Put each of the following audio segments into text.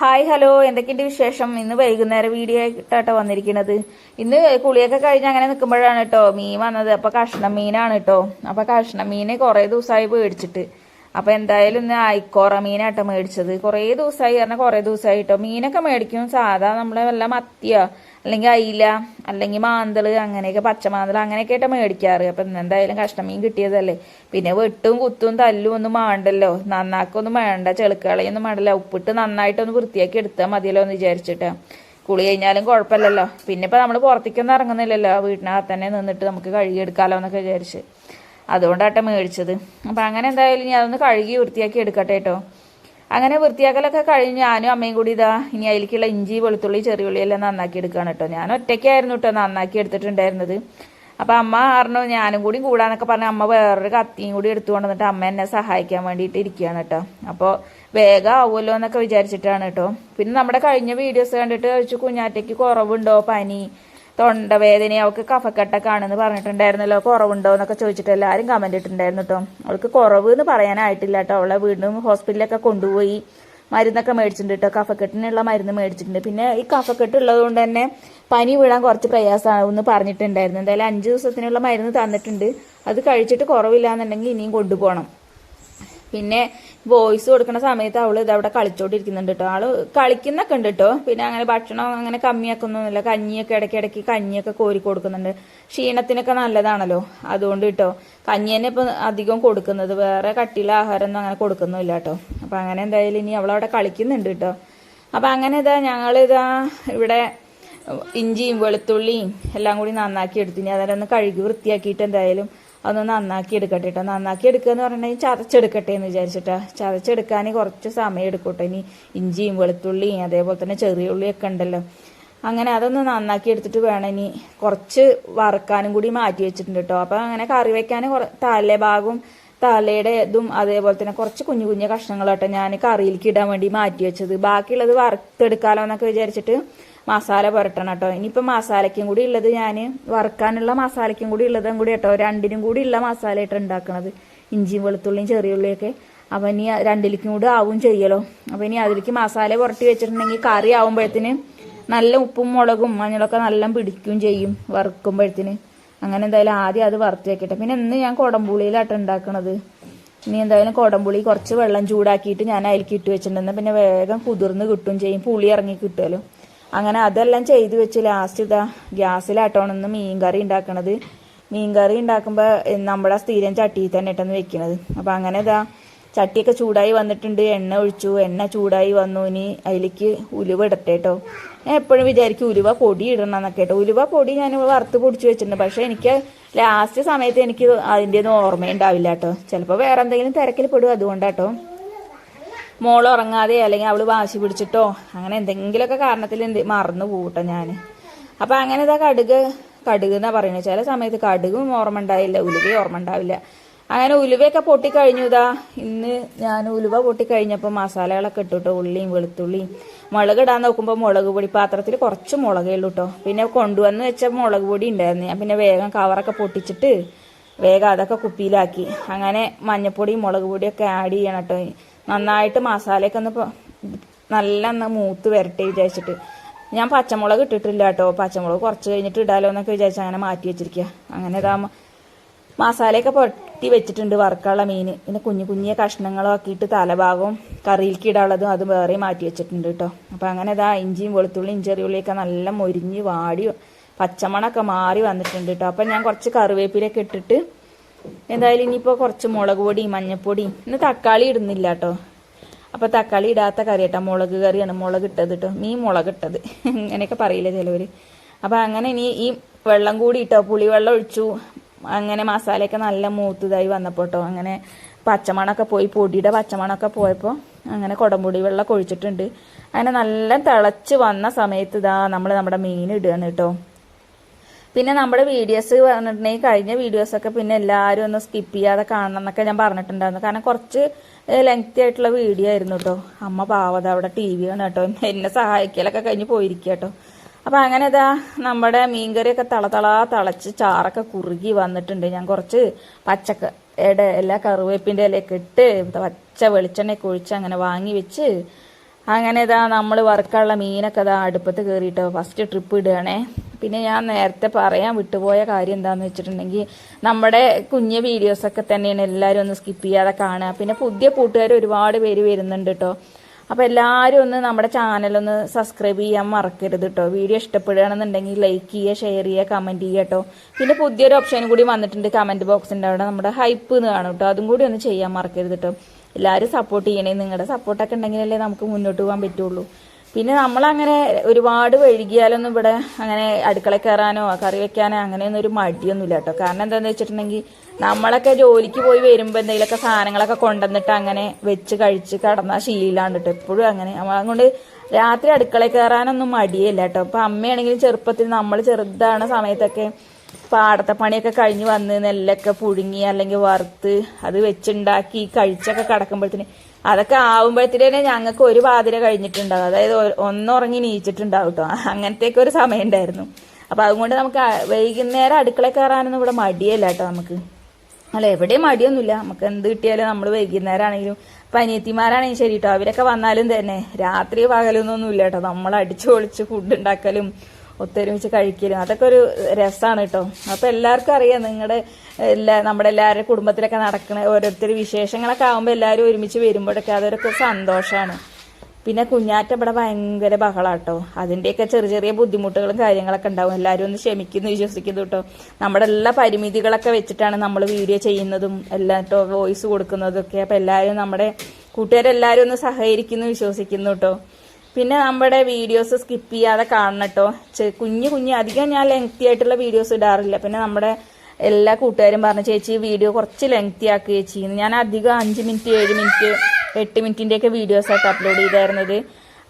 Hi hello. എന്തൊക്കെയുണ്ട് വിശേഷം? ഇന്ന് വൈകുന്നേരം വീഡിയോ ആയിട്ടാട്ടോ വന്നിരിക്കുന്നത് ഇന്ന് കുളിയൊക്കെ കഴിഞ്ഞ് അങ്ങനെ നിൽക്കുമ്പോഴാണ് കേട്ടോ മീൻ വന്നത്. അപ്പൊ കഷ്ണം മീനാണ് കേട്ടോ അപ്പൊ കഷ്ണം മീനെ കുറെ ദിവസമായി മേടിച്ചിട്ട്. അപ്പൊ എന്തായാലും ഇന്ന് ഐക്കോറ മീനാട്ടോ മേടിച്ചത്. കുറേ ദിവസമായി പറഞ്ഞാൽ കുറേ ദിവസമായി കേട്ടോ മീനൊക്കെ മേടിക്കും. സാധാ നമ്മളെ വല്ല മത്തിയോ അല്ലെങ്കിൽ അയില അല്ലെങ്കിൽ മാന്തൾ അങ്ങനെയൊക്കെ പച്ചമാന്തൾ അങ്ങനെയൊക്കെ ആയിട്ട് മേടിക്കാറ്. അപ്പൊ ഇന്ന് എന്തായാലും കഷ്ണം മീൻ കിട്ടിയതല്ലേ. പിന്നെ വെട്ടും കുത്തും തല്ലും ഒന്നും വേണ്ടല്ലോ നന്നാക്കൊന്നും വേണ്ട. ചെളുക്കളയൊന്നും വേണ്ടല്ലോ ഉപ്പിട്ട് നന്നായിട്ടൊന്ന് വൃത്തിയാക്കി എടുത്താൽ മതിയല്ലോ എന്ന് വിചാരിച്ചിട്ട്. കുളി കഴിഞ്ഞാലും കുഴപ്പമില്ലല്ലോ. പിന്നെ ഇപ്പൊ നമ്മൾ പുറത്തേക്കൊന്നും ഇറങ്ങുന്നില്ലല്ലോ. വീട്ടിനകത്ത് തന്നെ നിന്നിട്ട് നമുക്ക് കഴുകിയെടുക്കാലോ എന്നൊക്കെ വിചാരിച്ച്. അതുകൊണ്ടാട്ടെ മേടിച്ചത്. അപ്പം അങ്ങനെ എന്തായാലും ഞാൻ അതൊന്ന് കഴുകി വൃത്തിയാക്കി എടുക്കട്ടെ കേട്ടോ അങ്ങനെ വൃത്തിയാക്കലൊക്കെ കഴിഞ്ഞ്. ഞാനും അമ്മയും കൂടി ഇതാ ഇനി അതിലേക്കുള്ള ഇഞ്ചി വെളുത്തുള്ളി ചെറിയുള്ളി എല്ലാം നന്നാക്കി എടുക്കുകയാണ് കേട്ടോ ഞാൻ ഒറ്റയ്ക്കായിരുന്നു കേട്ടോ നന്നാക്കി എടുത്തിട്ടുണ്ടായിരുന്നത്. അപ്പം അമ്മ പറഞ്ഞു ഞാനും കൂടി കൂടാന്നൊക്കെ പറഞ്ഞ അമ്മ വേറൊരു കത്തിയും കൂടി എടുത്തു കൊണ്ടുവന്നിട്ട് അമ്മ എന്നെ സഹായിക്കാൻ വേണ്ടിയിട്ട് ഇരിക്കുകയാണ് കേട്ടോ അപ്പോൾ വേഗം ആവുമല്ലോ എന്നൊക്കെ വിചാരിച്ചിട്ടാണ് കേട്ടോ പിന്നെ നമ്മുടെ കഴിഞ്ഞ വീഡിയോസ് കണ്ടിട്ട് ചോദിച്ചു കുഞ്ഞാറ്റയ്ക്ക് കുറവുണ്ടോ പനി? തൊണ്ടവേദന അവൾക്ക് കഫക്കെട്ടൊക്കെ ആണെന്ന് പറഞ്ഞിട്ടുണ്ടായിരുന്നല്ലോ. കുറവുണ്ടോ എന്നൊക്കെ ചോദിച്ചിട്ട് എല്ലാവരും കമന്റ് ഇട്ടിട്ടുണ്ടായിരുന്നു കേട്ടോ അവൾക്ക് കുറവ് എന്ന് പറയാനായിട്ടില്ല കേട്ടോ അവളെ വീണ്ടും ഹോസ്പിറ്റലിലൊക്കെ കൊണ്ടുപോയി മരുന്നൊക്കെ മേടിച്ചിട്ടുണ്ട് കേട്ടോ കഫക്കെട്ടിനുള്ള മരുന്ന് മേടിച്ചിട്ടുണ്ട്. പിന്നെ ഈ കഫക്കെട്ട് ഉള്ളത് കൊണ്ട് തന്നെ പനി വീഴാൻ കുറച്ച് പ്രയാസമാണെന്ന് പറഞ്ഞിട്ടുണ്ടായിരുന്നു. എന്തായാലും അഞ്ച് ദിവസത്തിനുള്ള മരുന്ന് തന്നിട്ടുണ്ട്. അത് കഴിച്ചിട്ട് കുറവില്ല എന്നുണ്ടെങ്കിൽ ഇനിയും കൊണ്ടുപോകണം. പിന്നെ വോയിസ് കൊടുക്കുന്ന സമയത്ത് അവൾ ഇതവിടെ കളിച്ചോണ്ടിരിക്കുന്നുണ്ട് കേട്ടോ ആൾ കളിക്കുന്നൊക്കെ ഉണ്ട് കേട്ടോ പിന്നെ അങ്ങനെ ഭക്ഷണം അങ്ങനെ കമ്മിയാക്കൊന്നുമില്ല കഞ്ഞിയൊക്കെ ഇടയ്ക്കിടയ്ക്ക് കഞ്ഞിയൊക്കെ കോരി കൊടുക്കുന്നുണ്ട്. ക്ഷീണത്തിനൊക്കെ നല്ലതാണല്ലോ. അതുകൊണ്ട് കേട്ടോ കഞ്ഞി തന്നെ ഇപ്പൊ അധികം കൊടുക്കുന്നത്. വേറെ കട്ടിയിലെ ആഹാരം ഒന്നും അങ്ങനെ കൊടുക്കുന്നില്ല കേട്ടോ അപ്പൊ അങ്ങനെ എന്തായാലും ഇനി അവളവിടെ കളിക്കുന്നുണ്ട് കേട്ടോ അപ്പൊ അങ്ങനെ ഇതാ ഞങ്ങളിതാ ഇവിടെ ഇഞ്ചിയും വെളുത്തുള്ളിയും എല്ലാം കൂടി നന്നാക്കി എടുത്തിനി അതെല്ലാം ഒന്ന് കഴുകി വൃത്തിയാക്കിയിട്ട് എന്തായാലും അതൊന്ന് നന്നാക്കി എടുക്കട്ടെ കേട്ടോ നന്നാക്കി എടുക്കുക എന്ന് പറഞ്ഞിട്ടുണ്ടെങ്കിൽ ചതച്ചെടുക്കട്ടെ എന്ന് വിചാരിച്ചിട്ടാ. ചതച്ചെടുക്കാൻ കുറച്ച് സമയം എടുക്കട്ടെ. ഇനി ഇഞ്ചിയും വെളുത്തുള്ളിയും അതേപോലെ തന്നെ ചെറിയ ഉള്ളിയൊക്കെ ഉണ്ടല്ലോ. അങ്ങനെ അതൊന്ന് നന്നാക്കി എടുത്തിട്ട് വേണം ഇനി കുറച്ച് വറുക്കാനും കൂടി മാറ്റി വെച്ചിട്ടുണ്ട് കേട്ടോ അപ്പൊ അങ്ങനെ കറി വെക്കാൻ തലേ ഭാഗവും തലയുടെ ഇതും അതേപോലെ തന്നെ കുറച്ച് കുഞ്ഞു കുഞ്ഞു കഷ്ണങ്ങളാട്ടോ ഞാൻ കറിയിലേക്ക് ഇടാൻ വേണ്ടി മാറ്റി വെച്ചത്. ബാക്കിയുള്ളത് വറുത്തെടുക്കാലോ എന്നൊക്കെ വിചാരിച്ചിട്ട് മസാല പുരട്ടണം കേട്ടോ. ഇനിയിപ്പോൾ മസാലയ്ക്കും കൂടി ഉള്ളത് ഞാൻ വറുക്കാനുള്ള മസാലയ്ക്കും കൂടി ഉള്ളതും കൂടി കേട്ടോ. രണ്ടിനും കൂടി ഉള്ള മസാല ആയിട്ട് ഉണ്ടാക്കണത്. ഇഞ്ചിയും വെളുത്തുള്ളിയും ചെറിയ ഉള്ളിയൊക്കെ. അപ്പം ഇനി രണ്ടിലേക്കും കൂടി ആവും ചെയ്യലോ. അപ്പം ഇനി അതിലേക്ക് മസാല പുരട്ടി വെച്ചിട്ടുണ്ടെങ്കിൽ കറി ആവുമ്പോഴത്തിന് നല്ല ഉപ്പും മുളകും മഞ്ഞളൊക്കെ നല്ല പിടിക്കുകയും ചെയ്യും വറുക്കുമ്പോഴത്തിന്. അങ്ങനെ എന്തായാലും ആദ്യം അത് വറുത്ത് വെക്കട്ടെ. പിന്നെ ഇന്ന് ഞാൻ കുടംപുളിയിലാട്ടോ ഉണ്ടാക്കണത്. ഇനി എന്തായാലും കുടംപുളി കുറച്ച് വെള്ളം ചൂടാക്കിയിട്ട് ഞാൻ അതിലേക്ക് ഇട്ട് വെച്ചിട്ടുണ്ടെന്ന് പിന്നെ വേഗം കുതിർന്ന് കിട്ടും ചെയ്യും. പുളി ഇറങ്ങി കിട്ടുമല്ലോ അങ്ങനെ അതെല്ലാം ചെയ്തു വെച്ച് ലാസ്റ്റ് ഇതാ ഗ്യാസിലാട്ടോണെന്ന് മീൻ കറി ഉണ്ടാക്കണത് മീൻ കറി ഉണ്ടാക്കുമ്പോൾ നമ്മുടെ സ്ഥിരം ചട്ടിയിൽ തന്നെ ഇട്ടെന്ന് വെക്കണത്. അപ്പം അങ്ങനെ ഇതാ ചട്ടിയൊക്കെ ചൂടായി വന്നിട്ടുണ്ട്. എണ്ണ ഒഴിച്ചു. എണ്ണ ചൂടായി വന്നു. ഇനി അതിലേക്ക് ഉലുവ ഇടട്ടെ കേട്ടോ ഞാൻ എപ്പോഴും വിചാരിക്കും ഉലുവ പൊടി ഇടണം എന്നൊക്കെ കേട്ടോ ഉലുവ പൊടി ഞാൻ വറുത്ത് പൊടിച്ച് വെച്ചിട്ടുണ്ട്. പക്ഷേ എനിക്ക് ലാസ്റ്റ് സമയത്ത് എനിക്ക് അതിന്റെ ഒന്നും ഓർമ്മയുണ്ടാവില്ല കേട്ടോ ചിലപ്പോൾ വേറെ എന്തെങ്കിലും തിരക്കിൽ പെടും അതുകൊണ്ടാട്ടോ മോൾ ഉറങ്ങാതെ അല്ലെങ്കിൽ അവൾ വാശി പിടിച്ചിട്ടോ അങ്ങനെ എന്തെങ്കിലുമൊക്കെ കാരണത്തിൽ എന്ത് മറന്നു പോകട്ടോ ഞാൻ അപ്പൊ അങ്ങനെ ഇതാ കടുക് കടുക് എന്നാ പറയുന്നത് ചില സമയത്ത് കടുകും ഓർമ്മ ഉണ്ടാവില്ല ഉലുവയും ഓർമ്മ ഉണ്ടാവില്ല. അങ്ങനെ ഉലുവയൊക്കെ പൊട്ടിക്കഴിഞ്ഞു ഇതാ. ഇന്ന് ഞാൻ ഉലുവ പൊട്ടിക്കഴിഞ്ഞപ്പോൾ മസാലകളൊക്കെ ഇട്ടുട്ടോ ഉള്ളിയും വെളുത്തുള്ളിയും മുളക് ഇടാൻ നോക്കുമ്പോൾ മുളക് പൊടി പാത്രത്തിൽ കുറച്ച് മുളകേ ഉള്ളൂ കേട്ടോ പിന്നെ കൊണ്ടുവന്ന് വെച്ച മുളക് പൊടി ഉണ്ടായിരുന്നു. ഞാൻ പിന്നെ വേഗം കവറൊക്കെ പൊട്ടിച്ചിട്ട് വേഗം അതൊക്കെ കുപ്പിയിലാക്കി. അങ്ങനെ മഞ്ഞപ്പൊടിയും മുളക് പൊടിയൊക്കെ ആഡ് ചെയ്യണം കേട്ടോ നന്നായിട്ട് മസാലയൊക്കെ ഒന്ന് നല്ല ഒന്ന് മൂത്ത് വരട്ടെ വിചാരിച്ചിട്ട്. ഞാൻ പച്ചമുളക് ഇട്ടിട്ടില്ല കേട്ടോ പച്ചമുളക് കുറച്ച് കഴിഞ്ഞിട്ട് ഇടാലോ എന്നൊക്കെ വിചാരിച്ച് അങ്ങനെ മാറ്റി വെച്ചിരിക്കുക അങ്ങനെ ഇതാ മസാലയൊക്കെ പൊട്ടി വെച്ചിട്ടുണ്ട് വറുക്കാനുള്ള മീൻ. പിന്നെ കുഞ്ഞു കുഞ്ഞിയ കഷ്ണങ്ങളും ആക്കിയിട്ട് തലഭാഗവും കറിയിലേക്ക് ഇടാനുള്ളതും അത് വേറെ മാറ്റി വെച്ചിട്ടുണ്ട് കേട്ടോ അപ്പോൾ അങ്ങനെ ഇതാ ഇഞ്ചിയും വെളുത്തുള്ളിയും ഇഞ്ചെറിയുള്ളിയൊക്കെ നല്ല മൊരിഞ്ഞ് വാടി പച്ചമണൊക്കെ മാറി വന്നിട്ടുണ്ട് കേട്ടോ അപ്പം ഞാൻ കുറച്ച് കറിവേപ്പിലൊക്കെ ഇട്ടിട്ട് എന്തായാലും ഇനിയിപ്പോൾ കുറച്ച് മുളക് പൊടി മഞ്ഞപ്പൊടി ഇന്ന് തക്കാളി ഇടുന്നില്ല കേട്ടോ അപ്പൊ തക്കാളി ഇടാത്ത കറി കേട്ടോ മുളക് കറിയാണ് മുളക് ഇട്ടത് കേട്ടോ മീൻ മുളക് ഇട്ടത്. അങ്ങനെയൊക്കെ പറയില്ല ചിലവര്. അപ്പൊ അങ്ങനെ ഇനി ഈ വെള്ളം കൂടി ഇട്ടോ പുളിവെള്ളം ഒഴിച്ചു. അങ്ങനെ മസാലയൊക്കെ നല്ല മൂത്തതായി വന്നപ്പോൾ കേട്ടോ അങ്ങനെ പച്ചമണൊക്കെ പോയി. പൊടിയുടെ പച്ചമണൊക്കെ പോയപ്പോൾ അങ്ങനെ കുടംപൊടി വെള്ളം ഒഴിച്ചിട്ടുണ്ട്. അങ്ങനെ നല്ല തിളച്ച് വന്ന സമയത്ത് ഇതാ നമ്മൾ നമ്മുടെ മീൻ ഇടുകയാണ് കേട്ടോ പിന്നെ നമ്മുടെ വീഡിയോസ് പറഞ്ഞിട്ടുണ്ടെങ്കിൽ കഴിഞ്ഞ വീഡിയോസൊക്കെ പിന്നെ എല്ലാവരും ഒന്ന് സ്കിപ്പ് ചെയ്യാതെ കാണണം എന്നൊക്കെ ഞാൻ പറഞ്ഞിട്ടുണ്ടായിരുന്നു. കാരണം കുറച്ച് ലെങ്തി ആയിട്ടുള്ള വീഡിയോ ആയിരുന്നു കേട്ടോ അമ്മ പാവത അവിടെ ടി വി ആണ് കേട്ടോ എന്നെ സഹായിക്കലൊക്കെ കഴിഞ്ഞ് പോയിരിക്കുക കേട്ടോ അപ്പം അങ്ങനെ ഇതാ നമ്മുടെ മീൻകറിയൊക്കെ തളതളാ തളച്ച് ചാറൊക്കെ കുറുകി വന്നിട്ടുണ്ട്. ഞാൻ കുറച്ച് പച്ചക്ക ഇട എല്ലാ കറിവേപ്പിന്റെ ഇലയൊക്കെ ഇട്ട് പച്ച വെളിച്ചെണ്ണയൊക്കെ ഒഴിച്ച് അങ്ങനെ വാങ്ങി വെച്ച് അങ്ങനെ ഇതാ നമ്മൾ വറുക്കാനുള്ള മീനൊക്കെ ഇതാ അടുപ്പത്ത് കയറിയിട്ടോ ഫസ്റ്റ് ട്രിപ്പ് ഇടുകയാണേ. പിന്നെ ഞാൻ നേരത്തെ പറയാൻ വിട്ടുപോയ കാര്യം എന്താണെന്ന് വെച്ചിട്ടുണ്ടെങ്കിൽ നമ്മുടെ കുഞ്ഞ് വീഡിയോസൊക്കെ തന്നെയാണ് എല്ലാവരും ഒന്ന് സ്കിപ്പ് ചെയ്യാതെ കാണുക. പിന്നെ പുതിയ കൂട്ടുകാർ ഒരുപാട് പേര് വരുന്നുണ്ട് കേട്ടോ അപ്പോൾ എല്ലാവരും ഒന്ന് നമ്മുടെ ചാനലൊന്ന് സബ്സ്ക്രൈബ് ചെയ്യാൻ മറക്കരുത് കേട്ടോ വീഡിയോ ഇഷ്ടപ്പെടുകയാണെന്നുണ്ടെങ്കിൽ ലൈക്ക് ചെയ്യുക ഷെയർ ചെയ്യുക കമന്റ് ചെയ്യുക കേട്ടോ പിന്നെ പുതിയൊരു ഓപ്ഷൻ കൂടി വന്നിട്ടുണ്ട് കമന്റ് ബോക്സിന്റെ അവിടെ നമ്മുടെ ഹൈപ്പ് എന്ന് കാണും കേട്ടോ അതും കൂടി ഒന്ന് ചെയ്യാൻ മറക്കരുത് കേട്ടോ എല്ലാവരും സപ്പോർട്ട് ചെയ്യണേ. നിങ്ങളുടെ സപ്പോർട്ടൊക്കെ ഉണ്ടെങ്കിലല്ലേ നമുക്ക് മുന്നോട്ട് പോകാൻ പറ്റുള്ളൂ. പിന്നെ നമ്മളങ്ങനെ ഒരുപാട് വഴുകിയാലൊന്നും ഇവിടെ അങ്ങനെ അടുക്കള കയറാനോ കറി വെക്കാനോ അങ്ങനെയൊന്നും ഒരു മടിയൊന്നുമില്ല കേട്ടോ. കാരണം എന്താണെന്ന് വെച്ചിട്ടുണ്ടെങ്കിൽ നമ്മളൊക്കെ ജോലിക്ക് പോയി വരുമ്പോൾ എന്തെങ്കിലുമൊക്കെ സാധനങ്ങളൊക്കെ കൊണ്ടുവന്നിട്ട് അങ്ങനെ വെച്ച് കഴിച്ച് കടന്ന ശീലാണ് കേട്ടോ. എപ്പോഴും അങ്ങനെ. അതുകൊണ്ട് രാത്രി അടുക്കള കയറാനൊന്നും മടിയല്ല കേട്ടോ. അപ്പം അമ്മയാണെങ്കിലും ചെറുപ്പത്തിൽ നമ്മൾ ചെറുതാണ് സമയത്തൊക്കെ പാടത്തെ പണിയൊക്കെ കഴിഞ്ഞ് വന്ന് നെല്ലൊക്കെ പുഴുങ്ങി അല്ലെങ്കിൽ വറുത്ത് അത് വെച്ചുണ്ടാക്കി കഴിച്ചൊക്കെ കിടക്കുമ്പോഴത്തേന് അതൊക്കെ ആവുമ്പോഴത്തേനെ ഞങ്ങൾക്ക് ഒരു പാതിര കഴിഞ്ഞിട്ടുണ്ടാവും. അതായത് ഒന്നുറങ്ങി നീച്ചിട്ടുണ്ടാവും കേട്ടോ അങ്ങനത്തെയൊക്കെ ഒരു സമയം ഉണ്ടായിരുന്നു. അപ്പൊ അതുകൊണ്ട് നമുക്ക് വൈകുന്നേരം അടുക്കള കയറാനൊന്നും ഇവിടെ മടിയല്ല കേട്ടോ നമുക്ക്. അല്ല എവിടെയും മടിയൊന്നുമില്ല. നമുക്ക് എന്ത് കിട്ടിയാലും നമ്മൾ വൈകുന്നേരം ആണെങ്കിലും പനിയത്തിമാരാണെങ്കിലും ശരി കേട്ടോ അവരൊക്കെ വന്നാലും തന്നെ രാത്രി പകലൊന്നും ഇല്ല കേട്ടോ നമ്മൾ അടിച്ചു പൊളിച്ച് ഫുഡ് ഉണ്ടാക്കലും ഒത്തൊരുമിച്ച് കഴിക്കലും. അതൊക്കെ ഒരു രസമാണ് കേട്ടോ അപ്പൊ എല്ലാവർക്കും അറിയാം നിങ്ങളുടെ എല്ലാ നമ്മുടെ എല്ലാവരുടെ കുടുംബത്തിലൊക്കെ നടക്കുന്ന ഓരോരുത്തർ വിശേഷങ്ങളൊക്കെ ആകുമ്പോൾ എല്ലാവരും ഒരുമിച്ച് വരുമ്പോഴൊക്കെ അതൊരൊക്കെ സന്തോഷമാണ് പിന്നെ കുഞ്ഞാറ്റ ഇവിടെ ഭയങ്കര ബഹളാട്ടോ. അതിന്റെയൊക്കെ ചെറിയ ചെറിയ ബുദ്ധിമുട്ടുകളും കാര്യങ്ങളൊക്കെ ഉണ്ടാവും. എല്ലാവരും ഒന്ന് ക്ഷമിക്കുന്നു വിശ്വസിക്കുന്നു കേട്ടോ നമ്മുടെ എല്ലാ പരിമിതികളൊക്കെ വെച്ചിട്ടാണ് നമ്മൾ വീഡിയോ ചെയ്യുന്നതും എല്ലാം വോയിസ് കൊടുക്കുന്നതും ഒക്കെ അപ്പം എല്ലാവരും നമ്മുടെ കൂട്ടുകാരെല്ലാവരും ഒന്ന് സഹകരിക്കുന്നു വിശ്വസിക്കുന്നു കേട്ടോ പിന്നെ നമ്മുടെ വീഡിയോസ് സ്കിപ്പ് ചെയ്യാതെ കാണണം കേട്ടോ കുഞ്ഞു കുഞ്ഞു അധികം ഞാൻ ലെങ്തി ആയിട്ടുള്ള വീഡിയോസ് ഇടാറില്ല. പിന്നെ നമ്മുടെ എല്ലാ കൂട്ടുകാരും പറഞ്ഞു ചേച്ചി വീഡിയോ കുറച്ച് ലെങ്തി ആക്കുക ചേച്ചി. ഞാൻ അധികം അഞ്ച് മിനിറ്റ് ഏഴ് മിനിറ്റ് എട്ട് മിനിറ്റിന്റെയൊക്കെ വീഡിയോസായിട്ട് അപ്ലോഡ് ചെയ്തായിരുന്നത്.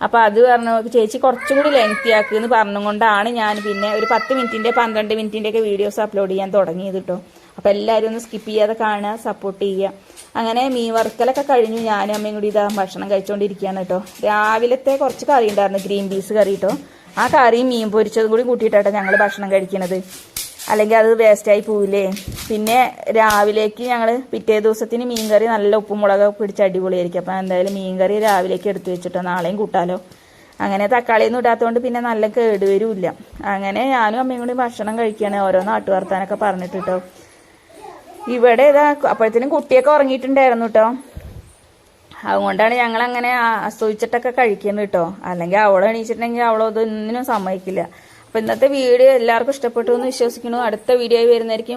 അപ്പോൾ അത് പറഞ്ഞു ചേച്ചി കുറച്ചും കൂടി ലെങ്തി ആക്കുക എന്ന് പറഞ്ഞുകൊണ്ടാണ് ഞാൻ പിന്നെ ഒരു പത്ത് മിനിറ്റിന്റെ പന്ത്രണ്ട് മിനിറ്റിന്റെ ഒക്കെ വീഡിയോസ് അപ്ലോഡ് ചെയ്യാൻ തുടങ്ങിയത് കേട്ടോ അപ്പൊ എല്ലാവരും ഒന്ന് സ്കിപ്പ് ചെയ്യാതെ കാണുക സപ്പോർട്ട് ചെയ്യുക. അങ്ങനെ മീൻ വറുക്കലൊക്കെ കഴിഞ്ഞു. ഞാനും അമ്മയും കൂടി ഇതാ ഭക്ഷണം കഴിച്ചുകൊണ്ടിരിക്കുകയാണ് കേട്ടോ. രാവിലത്തെ കുറച്ച് കറി ഉണ്ടായിരുന്നു ഗ്രീൻ പീസ് കറി കേട്ടോ. ആ കറിയും മീൻ പൊരിച്ചതും കൂടി കൂട്ടിയിട്ടാട്ടോ ഞങ്ങൾ ഭക്ഷണം കഴിക്കുന്നത് അല്ലെങ്കിൽ അത് വേസ്റ്റായി പോവില്ലേ? പിന്നെ രാവിലേക്ക് ഞങ്ങൾ പിറ്റേ ദിവസത്തിന് മീൻ കറി നല്ല ഉപ്പും മുളകൊക്കെ പിടിച്ച് അടിപൊളിയായിരിക്കും. അപ്പം എന്തായാലും മീൻ കറി രാവിലേക്ക് എടുത്തു വെച്ചിട്ടോ നാളെയും കൂട്ടാലോ. അങ്ങനെ തക്കാളിയൊന്നും ഇടാത്തതുകൊണ്ട് പിന്നെ നല്ല കേടുവരുമില്ല. അങ്ങനെ ഞാനും അമ്മയും കൂടി ഭക്ഷണം കഴിക്കുകയാണ് ഓരോ നാട്ടുവർത്താനൊക്കെ പറഞ്ഞിട്ട് കേട്ടോ. ഇവിടെ ഇതാ അപ്പോഴത്തേനും കുട്ടിയൊക്കെ ഉറങ്ങിയിട്ടുണ്ടായിരുന്നു കേട്ടോ അതുകൊണ്ടാണ് ഞങ്ങൾ അങ്ങനെ ആസ്വദിച്ചിട്ടൊക്കെ കഴിക്കുന്നത് കേട്ടോ അല്ലെങ്കിൽ അവളെ എണീച്ചിട്ടുണ്ടെങ്കിൽ അവളതൊന്നിനും സമ്മതിക്കില്ല. അപ്പൊ ഇന്നത്തെ വീഡിയോ എല്ലാവർക്കും ഇഷ്ടപ്പെട്ടു എന്ന് വിശ്വസിക്കുന്നു. അടുത്ത വീഡിയോ വരുന്നതായിരിക്കും.